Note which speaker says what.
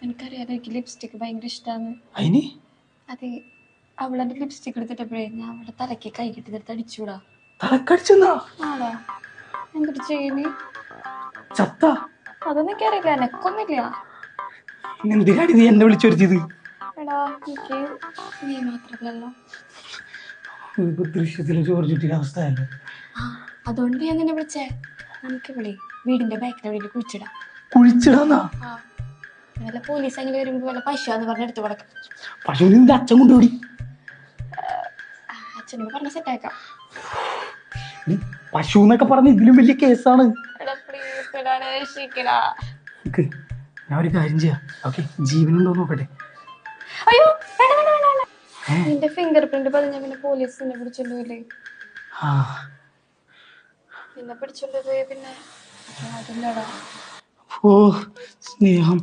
Speaker 1: എനിക്കറിയാലോ എനിക്ക് ലിപ്സ്റ്റിക് ഭയങ്കര ഇഷ്ടമാണ്
Speaker 2: അതിന്
Speaker 1: അതെ. അവളെന്റെ ലിപ്സ്റ്റിക് എടുത്തിട്ടപ്പോഴേ ഞാൻ അവളുടെ തലയ്ക്ക് കൈ കിട്ടിയെടുത്ത് അടിച്ചൂടാ
Speaker 2: തലക്കടിച്ചെന്നാ?
Speaker 1: ആടാ എന്തൊരു ചെയ്യുന്നു?
Speaker 2: ചത്ത?
Speaker 1: അതൊന്നും എനിക്കറിയില്ല. എനക്കൊന്നുമില്ല.
Speaker 2: എന്തിനാണ് നീ എന്നെ വിളിച്ചു വരുത്തിയത്
Speaker 1: എടാ എനിക്ക് നീ മാത്രമല്ലല്ലോ.
Speaker 2: ഇപ്പൊ ദൃശ്യത്തിലെ ചോർച്ചിട്ടിന്റെ അവസ്ഥയല്ലേ?
Speaker 1: ആ അതുകൊണ്ട് ഞാൻ നിന്നെ വിളിച്ചേ. നമുക്ക് വീടിന്റെ ബാക്കിൽ എവിടെയും കുഴിച്ചിടാം.
Speaker 2: കുഴിച്ചിടാന്നാ?
Speaker 1: ആ. വല്ല പോലീസ് അങ്ങനെ വരുമ്പോ വല്ല പശു എന്ന് പറഞ്ഞ എടുത്തു കൊടുക്കും.
Speaker 2: പശു അച്ഛൻ കൊണ്ടുപോടി.
Speaker 1: അച്ഛനോട് പറഞ്ഞ സെറ്റാക്കാം
Speaker 2: പശു എന്നൊക്കെ പറഞ്ഞ ഇതിലും വലിയ കേസാണ്. ഞാൻ ഒരു കാര്യം ചെയ്യാം. ഓക്കെ ജീവനുണ്ടോ നോക്കട്ടെ.
Speaker 1: അയ്യോ നിന്റെ ഫിംഗർ പ്രിന്റ് പറഞ്ഞ പിന്നെ പോലീസ് നിന്നെ പിടിച്ചോണ്ടൂല്ലേ
Speaker 2: ആ.
Speaker 1: നിന്നെ പിടിച്ചോണ്ട് പോയ പിന്നെ.
Speaker 2: ഓ സ്നേഹം.